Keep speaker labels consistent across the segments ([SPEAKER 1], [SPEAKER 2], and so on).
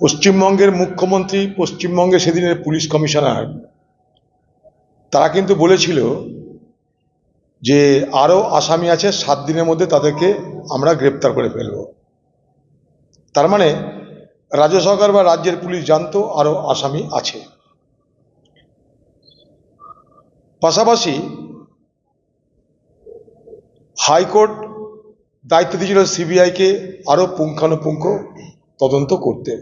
[SPEAKER 1] পশ্চিমবঙ্গের মুখ্যমন্ত্রী পশ্চিমবঙ্গে সেদিনের পুলিশ কমিশনার, তারা কিন্তু বলেছিল যে আরও আসামি আছে, সাত দিনের মধ্যে তাদেরকে আমরা গ্রেপ্তার করে ফেলব। তার মানে রাজ্য সরকার বা রাজ্যের পুলিশ জানতো আরও আসামি আছে। পাশাপাশি হাইকোর্ট দায়িত্ব দিয়েছিল সিবিআইকে আরও পুঙ্খানুপুঙ্খ তদন্ত করতে।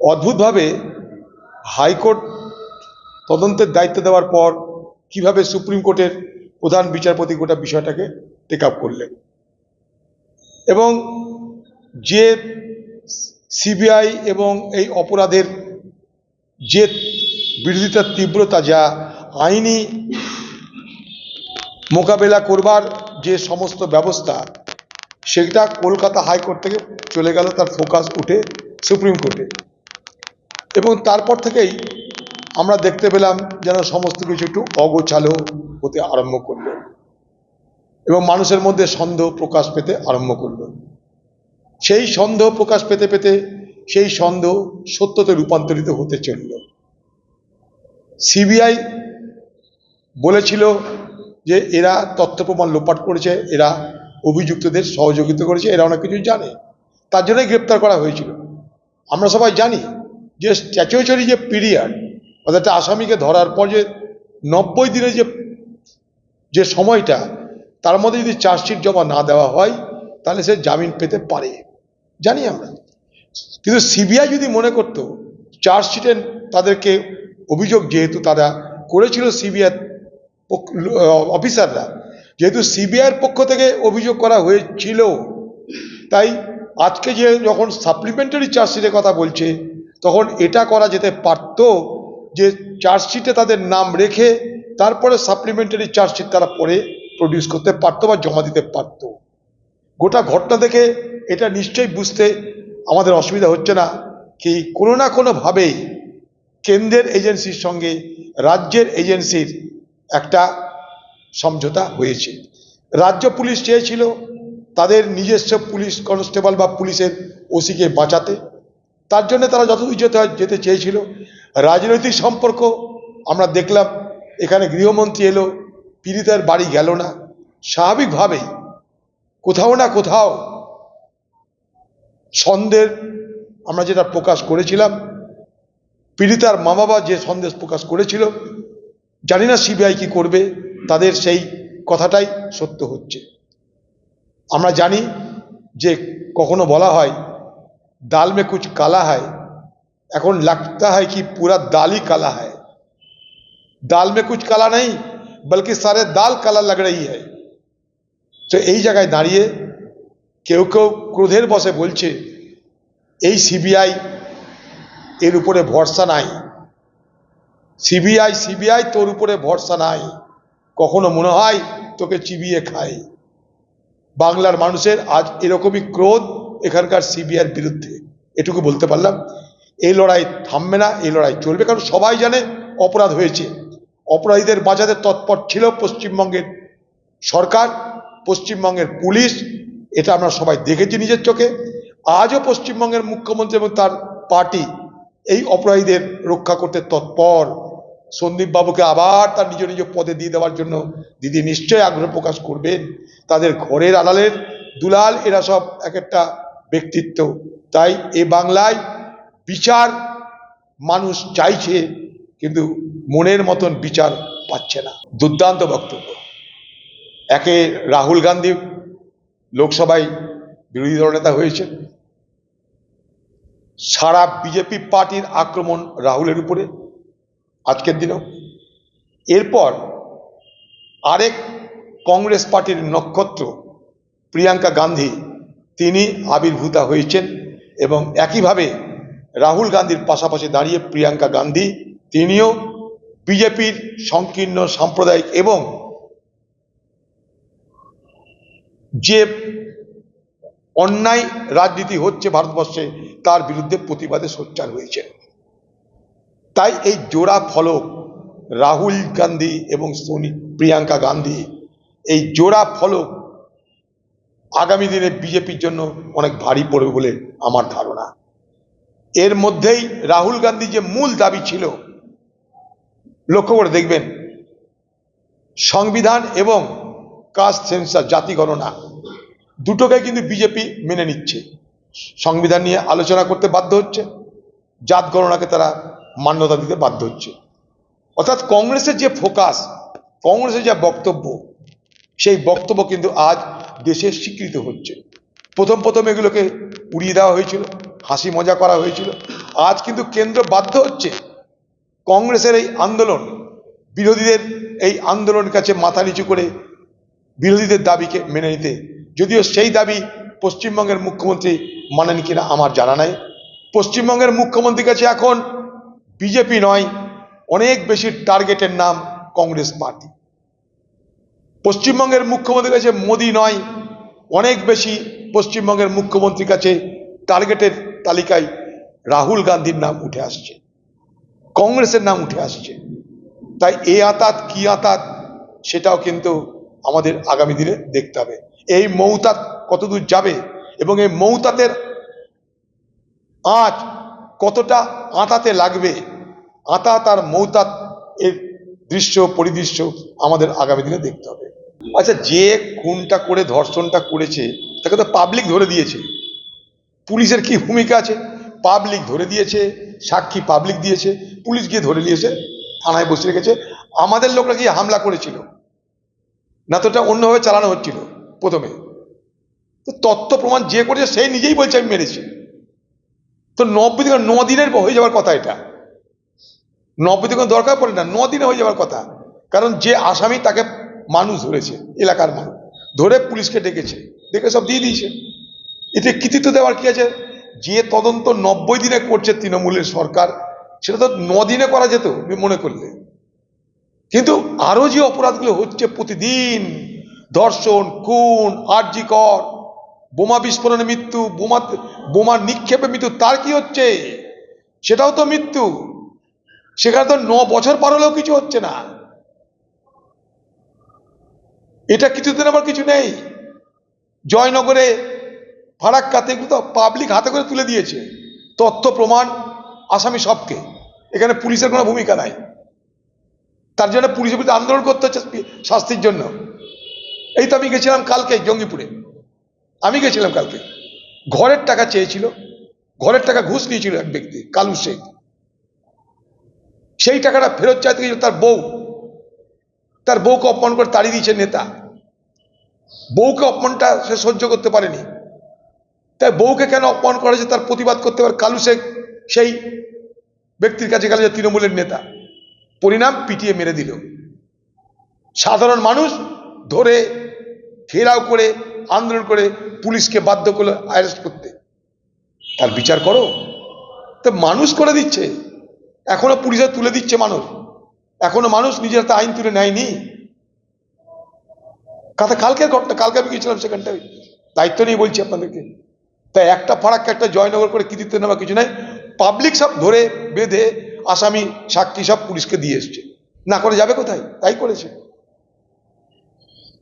[SPEAKER 1] অদ্ভুতভাবে হাইকোর্ট তদন্তের দায়িত্ব দেওয়ার পর কীভাবে সুপ্রিম কোর্টের প্রধান বিচারপতি গোটা বিষয়টাকে টেক আপ করলেন। এবং যে সিবিআই এবং এই অপরাধের যে বিরোধিতার তীব্রতা যা আইনি মোকাবেলা করবার যে সমস্ত ব্যবস্থা, সেটা কলকাতা হাইকোর্ট থেকে চলে গেল, তার ফোকাস উঠে সুপ্রিম কোর্টে। এবং তারপর থেকেই আমরা দেখতে পেলাম যেন সমস্ত কিছু একটু অগোছালো হতে আরম্ভ করল এবং মানুষের মধ্যে সন্দেহ প্রকাশ পেতে আরম্ভ করল। সেই সন্দেহ প্রকাশ পেতে পেতে সেই সন্দেহ সত্যতে রূপান্তরিত হতে চলল। সিবিআই বলেছিল যে এরা তথ্য প্রমাণ লোপাট করেছে, এরা অভিযুক্তদের সহযোগিতা করেছে, এরা অনেক কিছু জানে। তার জন্যই গ্রেপ্তার করা হয়েছিল। আমরা সবাই জানি যে স্ট্যাচুয়েচারি যে পিরিয়ড অর্থাৎ আসামিকে ধরার পর যে নব্বই দিনের যে যে সময়টা, তার মধ্যে যদি চার্জশিট জমা না দেওয়া হয়, তাহলে সে জামিন পেতে পারে। জানি আমরা। কিন্তু সিবিআই যদি মনে করত চার্জশিটে তাদেরকে অভিযোগ যেহেতু তারা করেছিল সিবিআই অফিসাররা যেহেতু সিবিআইয়ের পক্ষ থেকে অভিযোগ করা হয়েছিল, তাই আজকে যে যখন সাপ্লিমেন্টারি চার্জশিটের কথা বলছে তখন এটা করা যেতে পারত যে চার্জশিটে তাদের নাম রেখে তারপরে সাপ্লিমেন্টারি চার্জশিট তারা পরে প্রডিউস করতে পারতো বা জমা দিতে পারতো। গোটা ঘটনা দেখে এটা নিশ্চয়ই বুঝতে আমাদের অসুবিধা হচ্ছে না কি কোনো না কোনোভাবে কেন্দ্রের এজেন্সির সঙ্গে রাজ্যের এজেন্সির একটা সমঝোতা হয়েছে। রাজ্য পুলিশ চেয়েছিল তাদের নিজস্ব পুলিশ কনস্টেবল বা পুলিশের ওসিকে বাঁচাতে। তার জন্য তারা যতদূর যেতে হয়, যেতে চেয়েছিল। রাজনৈতিক সম্পর্ক আমরা দেখলাম, এখানে গৃহমন্ত্রী এলো, পীড়িতার বাড়ি গেল না। স্বাভাবিকভাবেই কোথাও না কোথাও সন্দেহ আমরা যেটা প্রকাশ করেছিলাম পীড়িতার মা বাবা যে সন্দেশ প্রকাশ করেছিল, জানি না সিবিআই কি করবে, তাদের সেই কথাটাই সত্য হচ্ছে। আমরা জানি যে কখনো বলা হয় दाल में कुछ काला है এখন लगता है कि पूरा दाल ही काला है दाल में कुछ काला नहीं बल्कि सारे दाल काला लग रही है তো এই জায়গায় দাঁড়িয়ে কেউ কেউ ক্রোধের বসে বলছে এই সিবিআই এর উপরে ভরসা নাই সিবিআই সিবিআই তোর উপরে ভরসা নাই কখনো মনে হয় তোকে চিবিয়ে খায় বাংলার মানুষের আজ এরকমই ক্রোধ এখানকার সিবিআইয়ের বিরুদ্ধে। এটুকু বলতে পারলাম, এই লড়াই থামবে না, এই লড়াই চলবে, কারণ সবাই জানে অপরাধ হয়েছে। অপরাধীদের বাঁচাতে তৎপর ছিল পশ্চিমবঙ্গের সরকার, পশ্চিমবঙ্গের পুলিশ, এটা আমরা সবাই দেখেছি নিজের চোখে। আজও পশ্চিমবঙ্গের মুখ্যমন্ত্রী এবং তার পার্টি এই অপরাধীদের রক্ষা করতে তৎপর। সন্দীপ বাবুকে আবার তার নিজ নিজ পদে দিয়ে দেওয়ার জন্য দিদি নিশ্চয়ই আগ্রহ প্রকাশ করবেন। তাদের ঘরের আড়ালের দুলাল, এরা সব এক একটা ব্যক্তিত্ব। তাই এ বাংলায় বিচার মানুষ চাইছে, কিন্তু মনের মতন বিচার পাচ্ছে না। দুর্দান্ত বক্তব্য। একে রাহুল গান্ধী লোকসভায় বিরোধী দলনেতা হয়েছে। সারা বিজেপি পার্টির আক্রমণ রাহুলের উপরে, আজকের দিনেও। এরপর আরেক কংগ্রেস পার্টির নক্ষত্র প্রিয়াঙ্কা গান্ধী তিনি আবির্ভূতা হয়েছেন এবং একইভাবে রাহুল গান্ধীর পাশাপাশি দাঁড়িয়ে প্রিয়াঙ্কা গান্ধী, তিনিও বিজেপির সংকীর্ণ সাম্প্রদায়িক এবং যে অন্যায় রাজনীতি হচ্ছে ভারতবর্ষে, তার বিরুদ্ধে প্রতিবাদে সোচ্চার হয়েছে। তাই এই জোড়া ফলক রাহুল গান্ধী এবং সোনি প্রিয়াঙ্কা গান্ধী, এই জোড়া ফলক আগামী দিনে বিজেপির জন্য অনেক ভারী পড়বে বলে আমার ধারণা। এর মধ্যেই রাহুল গান্ধী যে মূল দাবি ছিল, লক্ষ্য করে দেখবেন, সংবিধান এবং কাস্ট সেন্সার জাতি গণনা, দুটোকে কিন্তু বিজেপি মেনে নিচ্ছে। সংবিধান নিয়ে আলোচনা করতে বাধ্য হচ্ছে, জাত গণনাকে তারা মান্যতা দিতে বাধ্য হচ্ছে। অর্থাৎ কংগ্রেসের যে ফোকাস কংগ্রেসের যা বক্তব্য সেই বক্তব্য কিন্তু আজ দেশে স্বীকৃত হচ্ছে। প্রথম প্রথম এগুলোকে উড়িয়ে দেওয়া হয়েছিল, হাসি মজা করা হয়েছিল। আজ কিন্তু কেন্দ্র বাধ্য হচ্ছে কংগ্রেসের এই আন্দোলন, বিরোধীদের এই আন্দোলনের কাছে মাথা নিচু করে বিরোধীদের দাবিকে মেনে নিতে। যদিও সেই দাবি পশ্চিমবঙ্গের মুখ্যমন্ত্রী মানেন কিনা আমার জানা নাই। পশ্চিমবঙ্গের মুখ্যমন্ত্রীর কাছে এখন বিজেপি নয়, অনেক বেশি টার্গেটের নাম কংগ্রেস পার্টি। পশ্চিমবঙ্গের মুখ্যমন্ত্রীর কাছে মোদি নয়, অনেক বেশি পশ্চিমবঙ্গের মুখ্যমন্ত্রীর কাছে টার্গেটের তালিকায় রাহুল গান্ধীর নাম উঠে আসছে, কংগ্রেসের নাম উঠে আসছে। তাই এ আতাত, কি আতাত, সেটাও কিন্তু আমাদের আগামী দিনে দেখতে হবে। এই মৌতাত কতদূর যাবে এবং এই মৌতাতের আঁচ কতটা আঁতাতে লাগবে, আতাত আর মৌতাত এর দৃশ্য, পরিদৃশ্য আমাদের আগামী দিনে দেখতে হবে। আচ্ছা যে খুনটা করে, ধর্ষণটা করেছে, তাকে তো পাবলিক ধরে দিয়েছে। পুলিশের কি ভূমিকা আছে? পাবলিক ধরে দিয়েছে, সাক্ষী পাবলিক দিয়েছে, পুলিশ গিয়ে ধরে নিয়েছে থানায় বসে রেখেছে। আমাদের লোকরা গিয়ে হামলা করেছিল। না তো ওটা অন্যভাবে চালানো হচ্ছিল প্রথমে। তো তথ্য প্রমাণ যে করেছে, সেই নিজেই বলছে, আমি মেরেছি। তো নব্বই দিন ন দিনের হয়ে যাওয়ার কথা এটা। নব্বই দিন দরকার পড়ে না, ন দিনে হয়ে যাওয়ার কথা। কারণ যে আসামি তাকে মানুষ ধরেছে, এলাকার মানুষ। ধরে পুলিশকে ডেকেছে, ডেকে সব দিয়ে দিয়েছে। এতে কৃতিত্ব দেওয়ার কি আছে? যে তদন্ত নব্বই দিনে করছে তৃণমূলের সরকার, সেটা তো দিনে করা যেত মনে করলে। কিন্তু আরও যে অপরাধগুলো হচ্ছে প্রতিদিন, ধর্ষণ, খুন, আর্জিকর, বোমা বিস্ফোরণে মৃত্যু, বোমা বোমা নিক্ষেপে মৃত্যু, তার কি হচ্ছে? সেটাও তো মৃত্যু। সেখানে তো ন বছর পার হলেও কিছু হচ্ছে না। এটা কিছুদিন আবার কিছু নেই। জয়নগরে ফারাক্কাতে এগুলো তো পাবলিক হাতে করে তুলে দিয়েছে। তথ্য, প্রমাণ, আসামি সবকে। এখানে পুলিশের কোনো ভূমিকা নাই। তার জন্য পুলিশের বিরুদ্ধে আন্দোলন করতে হচ্ছে শাস্তির জন্য। এই তো আমি গেছিলাম কালকে জঙ্গিপুরে। আমি গেছিলাম কালকে। ঘরের টাকা চেয়েছিল। ঘরের টাকা ঘুষ নিয়েছিল এক ব্যক্তি, কালু শেখ। সেই টাকাটা ফেরত চাইতে গেছিল তার বউ। তার বউকে অপমান করে তাড়িয়ে দিয়েছে নেতা। বউকে অপমানটা সে সহ্য করতে পারেনি। তাই বউকে কেন অপমান করা হয়েছে তার প্রতিবাদ করতে পারে কালু শেখ, সেই ব্যক্তির কাছে গেল যে তৃণমূলের নেতা। পরিণাম পিটিয়ে মেরে দিল। সাধারণ মানুষ ধরে ঘেরাও করে, আন্দোলন করে পুলিশকে বাধ্য করল অ্যারেস্ট করতে। তার বিচার করো। তো মানুষ করে দিচ্ছে। এখনও পুলিশে তুলে দিচ্ছে মানুষ। এখনও মানুষ নিজের হাতে আইন তুলে নেয়নি। কাথা কালকের ঘটনা, কালকে আমি গিয়েছিলাম সেখানটায়। দায়িত্ব নিয়ে বলছি আপনাদেরকে। তাই একটা ফারাক্কা একটা জয়নগর করে কৃতিত্ব নেওয়া কিছু নাই। পাবলিক সব ধরে বেঁধে আসামি, সাক্ষী সব পুলিশকে দিয়ে এসছে। না করে যাবে কোথায়? তাই করেছে।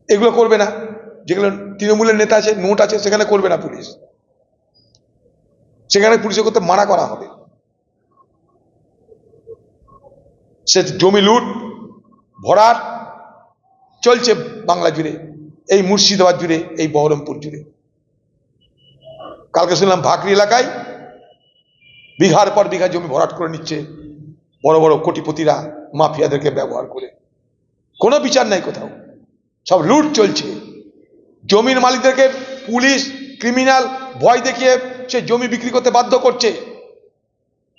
[SPEAKER 1] এগুলো করবে না। যেগুলো তৃণমূলের নেতা আছে, নোট আছে, সেখানে করবে না পুলিশ। সেখানে পুলিশের করতে মানা করা হবে। সে জমি লুট, ভরাট, চলছে বাংলা জুড়ে। এই মুর্শিদাবাদ জুড়ে, এই বহরমপুর জুড়ে। কালকে শুনলাম ভাকরি এলাকায় বিঘার পর বিঘা জমি ভরাট করে নিচ্ছে বড় বড় কোটিপতিরা মাফিয়াদেরকে ব্যবহার করে। কোনো বিচার নাই কোথাও। সব লুট চলছে। জমির মালিকদেরকে পুলিশ, ক্রিমিনাল ভয় দেখিয়ে সে জমি বিক্রি করতে বাধ্য করছে।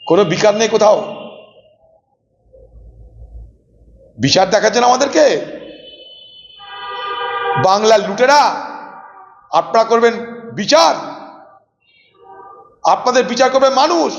[SPEAKER 1] কোনো বিচার নেই কোথাও। বিচার দেখাচ্ছেন আমাদেরকে? বাংলার লুটেরা আপনারা করবেন বিচার। আপনাদের বিচার করবে মানুষ।